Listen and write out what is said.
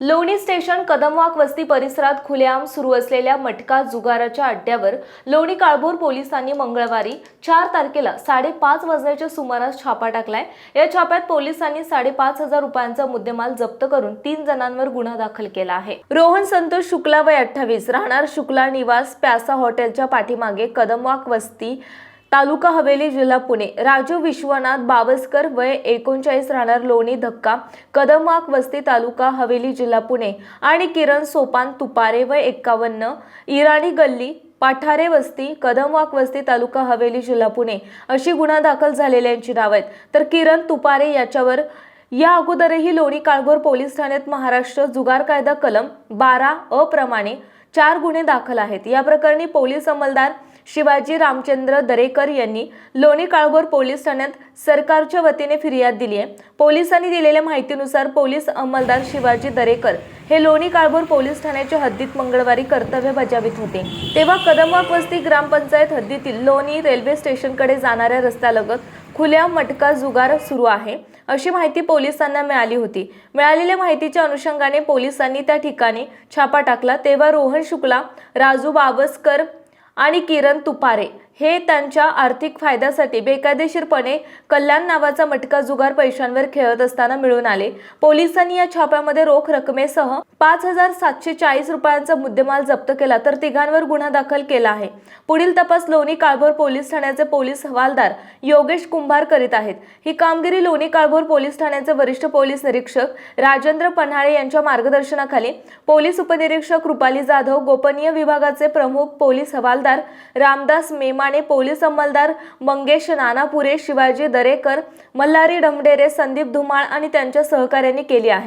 लोणी स्टेशन कदमवाक वस्ती परिसरात खुलेआम सुरू असलेल्या मटका जुगाराच्या अड्ड्यावर लोणी काळभोर पोलिसांनी मंगळवारी चार तारखेला साडेपाच वाजण्याच्या सुमारास छापा टाकलाय. या छाप्यात पोलिसांनी साडेपाच हजार रुपयांचा मुद्देमाल जप्त करून तीन जणांवर गुन्हा दाखल केला आहे. रोहन संतोष शुक्ला वय अठ्ठावीस. राहणार शुक्ला निवास प्यासा हॉटेलच्या पाठीमागे कदमवाक वस्ती तालुका हवेली जिल्हा पुणे. राजू विश्वनाथ बावस्कर वय एकोणचाळीस राहणार लोणी धक्का कदमवाक वस्ती तालुका हवेली जिल्हा पुणे आणि किरण सोपान तुपारे वय एक्कावन्न इराणी गल्ली पाठारे वस्ती कदमवाक वस्ती तालुका हवेली जिल्हा पुणे अशी गुन्हा दाखल झालेल्यांची नाव आहेत. तर किरण तुपारे याच्यावर या अगोदरही लोणी काळभोर पोलीस ठाण्यात महाराष्ट्र जुगार कायदा कलम बारा अप्रमाणे चार गुन्हे दाखल आहेत. या प्रकरणी पोलीस अंमलदार शिवाजी रामचंद्र दरेकर यांनी लोणी काळभोर पोलीस ठाण्यात सरकारच्या वतीने फिर्याद दिली आहे. पोलिसांनी दिलेल्या माहितीनुसार पोलीस अंमलदार शिवाजी दरेकर हे लोणी काळभोर पोलीस ठाण्याच्या हद्दीत मंगळवारी कर्तव्य बजावित होते. तेव्हा कदमवाक वस्ती ग्रामपंचायत हद्दीतील लोणी रेल्वे स्टेशनकडे जाणाऱ्या रस्त्यालगत खुल्या मटका जुगार सुरू आहे. अशी माहिती पोलिसांना मिळाली होती. मिळालेल्या माहितीच्या अनुषंगाने पोलिसांनी त्या ठिकाणी छापा टाकला. तेव्हा रोहन शुक्ला राजू बाबसकर आणि किरण तुपारे हे त्यांच्या आर्थिक फायद्यासाठी बेकायदेशीरपणे कल्याण नावाचा मटका जुगार पैशांवर खेळत असताना मिळून आले. पोलिसांनी या छाप्यामध्ये रोख रकमेसह पाच हजार सातशे चाळीस रुपयांचा मुद्देमाल जप्त केला तर तिघांवर गुन्हा दाखल केला आहे. पुढील तपास लोणी काळभोर पोलीस ठाण्याचे पोलीस हवालदार योगेश कुंभार करीत आहेत. ही कामगिरी लोणी काळभोर पोलीस ठाण्याचे वरिष्ठ पोलीस निरीक्षक राजेंद्र पन्हाळे यांच्या मार्गदर्शनाखाली पोलीस उपनिरीक्षक रुपाली जाधव गोपनीय विभागाचे प्रमुख पोलीस हवालदार रामदास मेमा मेमाने पोलीस अंमलदार मंगेश नानापुरे शिवाजी दरेकर मल्हारी डमडेरे संदीप धुमाळ आणि त्यांच्या सहकार्यांनी केली आहे.